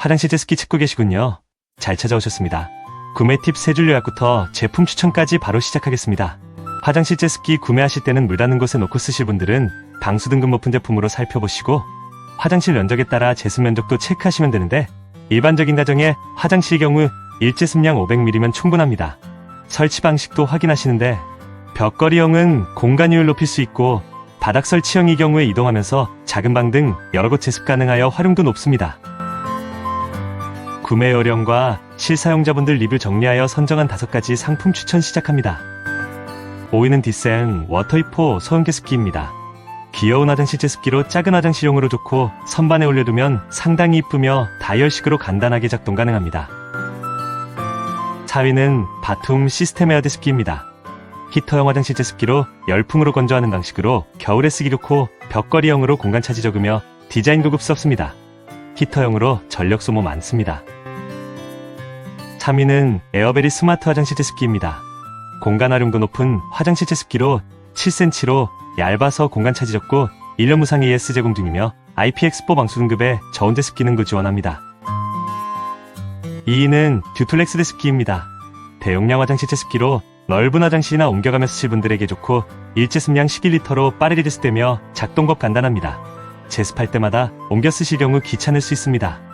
화장실 제습기 찾고 계시군요. 잘 찾아오셨습니다. 구매 팁 세 줄 요약부터 제품 추천까지 바로 시작하겠습니다. 화장실 제습기 구매하실 때는 물 닿는 곳에 놓고 쓰실 분들은 방수 등급 높은 제품으로 살펴보시고 화장실 면적에 따라 제습 면적도 체크하시면 되는데 일반적인 가정에 화장실 경우 일제 습량 500ml면 충분합니다. 설치 방식도 확인하시는데 벽걸이형은 공간율 높일 수 있고 바닥 설치형의 경우에 이동하면서 작은 방 등 여러 곳 제습 가능하여 활용도 높습니다. 구매 요령과 실사용자분들 리뷰 정리하여 선정한 다섯 가지 상품 추천 시작합니다. 5위는 디센 워터이포 소형 제습기입니다. 귀여운 화장실 제습기로 작은 화장실용으로 좋고 선반에 올려두면 상당히 이쁘며 다이얼식으로 간단하게 작동 가능합니다. 4위는 바툼 시스템 에어 제습기입니다. 히터형 화장실 제습기로 열풍으로 건조하는 방식으로 겨울에 쓰기 좋고 벽걸이형으로 공간 차지 적으며 디자인 고급스럽습니다. 히터형으로 전력 소모 많습니다. 3위는 에어베리 스마트 화장실 제습기입니다. 공간 활용도 높은 화장실 제습기로 7cm로 얇아서 공간 차지 적고 1년 무상 AS 제공 중이며 IPX4 방수 등급의 저온 제습 기능도 지원합니다. 2위는 듀플렉스 제습기입니다. 대용량 화장실 제습기로 넓은 화장실이나 옮겨가며 쓰실 분들에게 좋고 일제 습량 11리터로 빠르게 제습되며 작동법 간단합니다. 제습할 때마다 옮겨 쓰실 경우 귀찮을 수 있습니다.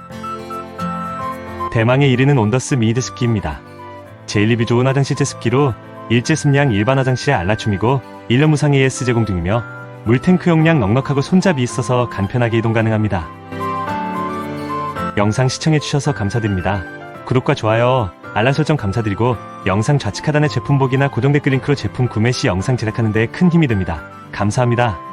대망의 1위는 온더스 미니 제습기입니다. 제일 리뷰 좋은 화장실 제습기로 일제 습량 일반 화장실에 알라춤이고 1년 무상 AS 제공 중이며 물탱크 용량 넉넉하고 손잡이 있어서 간편하게 이동 가능합니다. 영상 시청해주셔서 감사드립니다. 구독과 좋아요, 알람 설정 감사드리고 영상 좌측 하단의 제품 보기나 고정 댓글 링크로 제품 구매 시 영상 제작하는 데 큰 힘이 됩니다. 감사합니다.